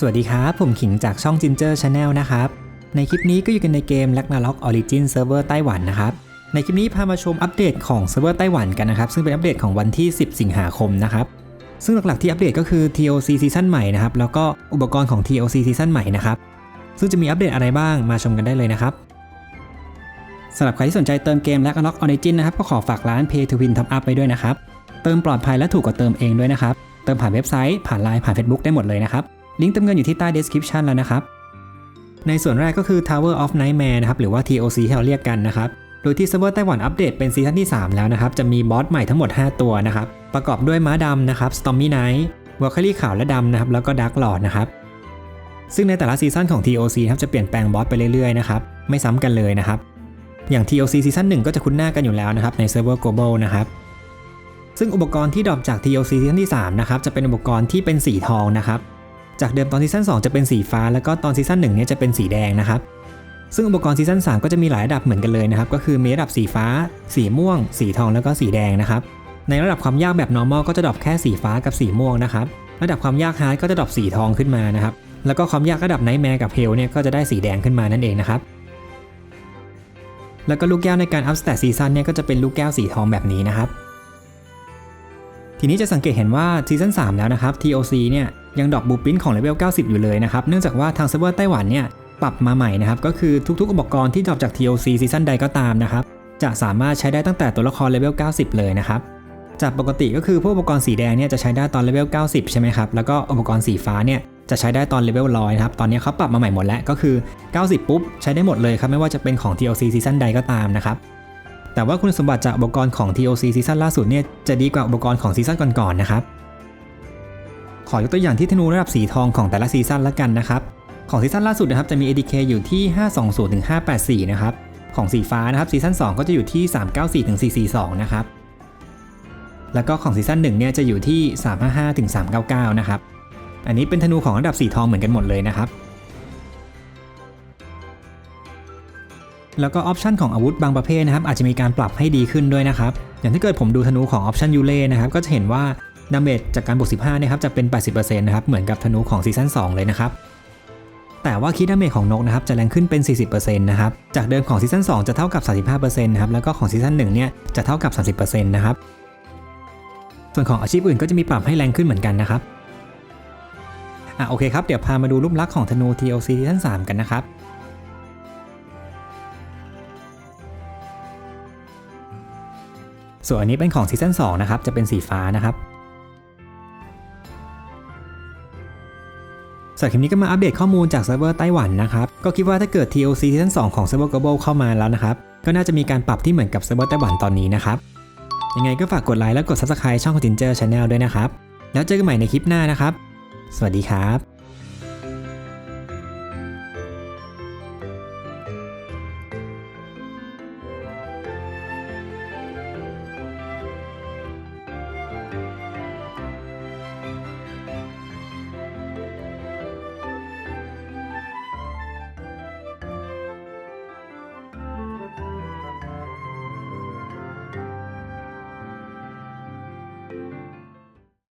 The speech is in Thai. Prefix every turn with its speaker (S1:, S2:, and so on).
S1: สวัสดีครับ ผมขิงจากช่อง Ginger Channel นะครับ ในคลิปนี้ก็อยู่กันในเกม Ragnarok Origin Server ไต้หวันนะครับ ในคลิปนี้พามาชมอัปเดตของเซิร์ฟเวอร์ไต้หวันกันนะครับ ซึ่งเป็นอัปเดตของวันที่ 10 สิงหาคมนะครับ ซึ่งหลักๆที่อัปเดตก็คือ TOC ซีซั่นใหม่นะครับ แล้วก็อุปกรณ์ของ TOC ซีซั่นใหม่นะครับ ซึ่งจะมีอัปเดตอะไรบ้างมาชมกันได้เลยนะครับสำหรับใครที่สนใจเติมเกม Ragnarok Origin นะครับ ก็ขอฝากร้าน Pay to Win Top Up ไปด้วยนะครับ เติมปลอดภัยและถูกกว่าเติมเองด้วยนะครับ เติมผ่านเว็บไซต์ ผ่านไลน์ผ่าน Facebook ได้หมดเลยนะครับ ลิงก์เติมเงินอยู่ที่ใต้ description แล้วนะครับ ในส่วนแรกก็คือ Tower of Nightmare นะครับหรือว่า TOC ที่เราเรียกกันนะครับโดยที่เซิร์ฟเวอร์ไต้หวันอัปเดตเป็นซีซั่นที่ 3 แล้วนะครับ จะมีบอสใหม่ทั้งหมด 5 ตัวนะครับ ประกอบด้วยม้าดำนะครับ Stormy Knight วอลคลี่ขาวและดำนะครับ แล้วก็ Dark Lord นะครับ ซึ่งในแต่ละซีซั่นของ TOC ครับจะเปลี่ยนแปลงบอสไปเรื่อยๆนะครับ ไม่ซ้ำกันเลยนะครับ อย่าง TOC ซีซั่น1ก็จะคุ้นหน้ากันอยู่แล้วนะครับในเซิร์ฟเวอร์ global นะครับ ซึ่งอุปกรณ์ที่ดรอปจาก TOC ซีซั่นที่3นะครับจะเป็นอุปกรณ์ที่เป็นสีทองนะครับ จากเดิมตอนซีซั่น2จะเป็นสีฟ้า แล้วก็ตอนซีซั่น1เนี่ยจะเป็นสีแดงนะครับซึ่งอุปกรณ์ซีซั่น3ก็จะมีหลายระดับเหมือนกันเลยนะครับก็คือมีระดับสีฟ้า สีม่วง สีทองแล้วก็สีแดงนะครับในระดับความยากแบบ normal ก็จะดรอปแค่สีฟ้ากับสีม่วงนะครับระดับความยาก hard ก็จะดรอปสีทองขึ้นมานะครับแล้วก็ความยากระดับ nightmare กับ hell เนี่ยก็จะได้สีแดงขึ้นมานั่นเองนะครับแล้วก็ลูกแก้วในการ up stat ซีซั่นเนี่ยก็จะเป็นลูกแก้วสีทองแบบนี้นะครับทีนี้จะสังเกตเห็นว่าซีซั่น3แล้วนะครับ TOC เนี่ย ยังดอปบูปินของเลเวล 90 อยู่เลยนะครับ เนื่องจากว่าทางเซิร์ฟเวอร์ไต้หวันเนี่ยปรับมาใหม่นะครับ ก็คือทุกๆ อุปกรณ์ที่ดรอปจาก TOC ซีซั่นใดก็ตามนะครับ จะสามารถใช้ได้ตั้งแต่ตัวละครเลเวล 90 เลยนะครับ จากปกติก็คือพวกอุปกรณ์สีแดงเนี่ยจะใช้ได้ตอนเลเวล 90 ใช่ไหมครับ แล้วก็อุปกรณ์สีฟ้าเนี่ยจะใช้ได้ตอนเลเวล100นะครับ ตอนนี้เขาปรับมาใหม่หมดแล้วก็คือ 90 ปุ๊บใช้ได้หมดเลยครับ ไม่ว่าจะเป็นของ TOC ซีซั่นใดก็ตามนะครับ แต่ว่าคุณสมบัติจากอุปกรณ์ของ TOC ซีซั่นล่าสุดเนี่ยจะดีกว่าอุปกรณ์ของซีซั่นก่อนๆนะครับ ขอยกตัวอย่างที่ธนูระดับสีทองของแต่ละซีซั่นละกันนะครับ ของซีซั่นล่าสุดนะครับจะมี ADK อยู่ที่ 520ถึง584 นะครับ ของสีฟ้านะครับซีซั่น2 ก็จะอยู่ที่ 394ถึง442 นะครับ แล้วก็ของซีซั่น1เนี่ยจะอยู่ที่ 355ถึง399 นะครับ อันนี้เป็นธนูของระดับสีทองเหมือนกันหมดเลยนะครับแล้วก็ออปชันของอาวุธบางประเภทนะครับอาจจะมีการปรับให้ดีขึ้นด้วยนะครับ อย่างที่เกิดผมดูธนูของออปชันยูเล่นะครับก็จะเห็นว่า ดาเมจจากการบวก 15นะครับจะเป็น 80%นะครับเหมือนกับธนูของซีซั่น2เลยนะครับแต่ว่าคิดดาเมจของนกนะครับจะแรงขึ้นเป็น 40%นะครับจากเดิมของซีซั่น2จะเท่ากับ 35%นะครับแล้วก็ของซีซั่น1เนี่ยจะเท่ากับ 30%นะครับส่วนของอาชีพอื่นก็จะมีปรับให้แรงขึ้นเหมือนกันนะครับอะโอเคครับเดี๋ยวพามาดูรูปลักษณ์ของธนู TOC ซีซั่น3กันนะครับส่วนอันนี้เป็นของซีซั่น2นะครับจะเป็นสีฟ้านะครับ สำหรับคลิปนี้ก็มาอัปเดตข้อมูลจากเซิร์ฟเวอร์ไต้หวันนะครับ ก็คิดว่าถ้าเกิด TOC ซีซั่น2ของเซิร์ฟเวอร์ global เข้ามาแล้วนะครับ ก็น่าจะมีการปรับที่เหมือนกับเซิร์ฟเวอร์ไต้หวันตอนนี้นะครับ ยังไงก็ฝากกดไลค์และกด subscribe ช่องของ Ginger Channel ด้วยนะครับ แล้วเจอกันใหม่ในคลิปหน้านะครับ สวัสดีครับ